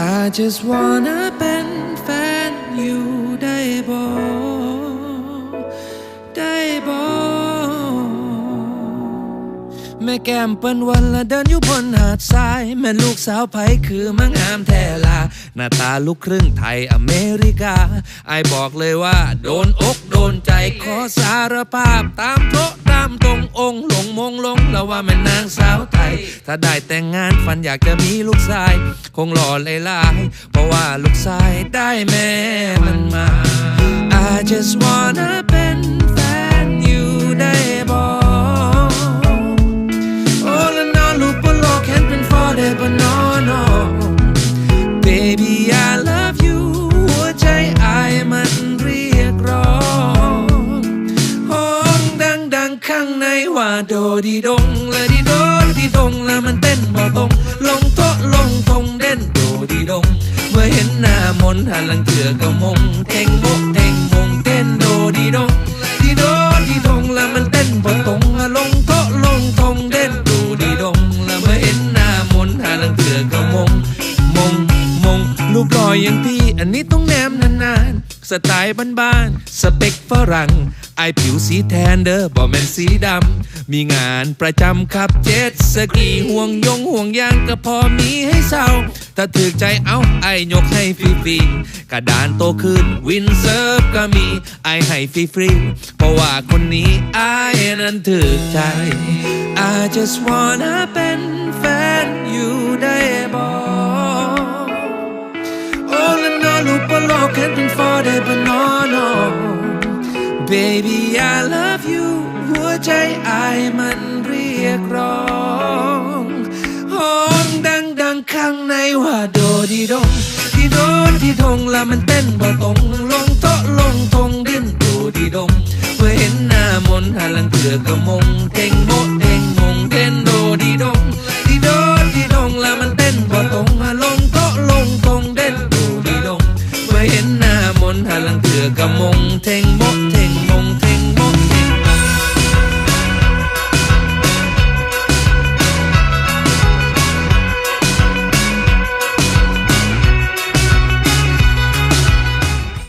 I just wanna เป็นแฟนอยู่ได้บ่ได้บ่แม่แก้มเปิ้นวันละเดินอยู่บนหาดทราย แม่ลูกสาวไผคือมังงามแท้ลา หน้าตาลูกครึ่งไทยอเมริกาไอบอกเลยว่า โดนอกโดนใจขอสารภาพตามโต๊ะ ตามตรงองค์หลงมงลงแล้วว่าแม่นางสาวไทย ถ้าได้แต่งงานฝันอยากจะมีลูกชาย คงหล่อเลยลาย เพราะว่าลูกชายได้แม่มันมา I just wanna ว่าโดดีดงละดีโดดีดงแล้วมันเต้นบ่ตรงลงโตลงทงเด่นโดดีดง เมื่อเห็นหน้ามนหันหลังเถื่อก็มงเท่งโมกเท่งมงเต้นโดดีดงดีโดดีดงแล้วมันเต้นบ่ตรงลงโตลงทงเด่นโดดีดงแล้วเมื่อเห็นหน้ามนหันหลังเถื่อก็มงมงมงรูปล่ออย่างพี่อันนี้ต้องแนมนานๆสไตล์บ้านๆสเปคฝรั่ง อายผิวสีแทนเด้อบ่แม่นสีดำ มีงานประจำขับเจ็ตสกีห่วงยงห่วงยางก็พอมีให้เศร้า ถ้าถึกใจเอาไอยกให้ฟรีๆกระดานโตขึ้นวินเซิร์ฟก็มีไอให้ฟรีๆเพราะว่าคนนี้ไอนั้นถึกใจ I just wanna เป็นแฟนอยู่ได้บ่ All in all ลูกบนโลกเห็นเป็น forever no no baby I love you หัวใจไอามันเรียกร้องห้องดังดังข้างในว่าโดดีดงที่โดนที่ทงละมันเต้นบ่ตรงลงโตลงทงดิ้นโดดีดงเมื่อเห็นหน้ามนหันหลังเถือกระมงเด้งโมเด้งงงเต้นโดดีดงที่โดนที่ดงละมันเต้นบ่ตรงลงโต๊ะลงทงเด่นโดดีดงเมื่อเห็นหน้ามนหันลังเถือกระมงเท่งโมเ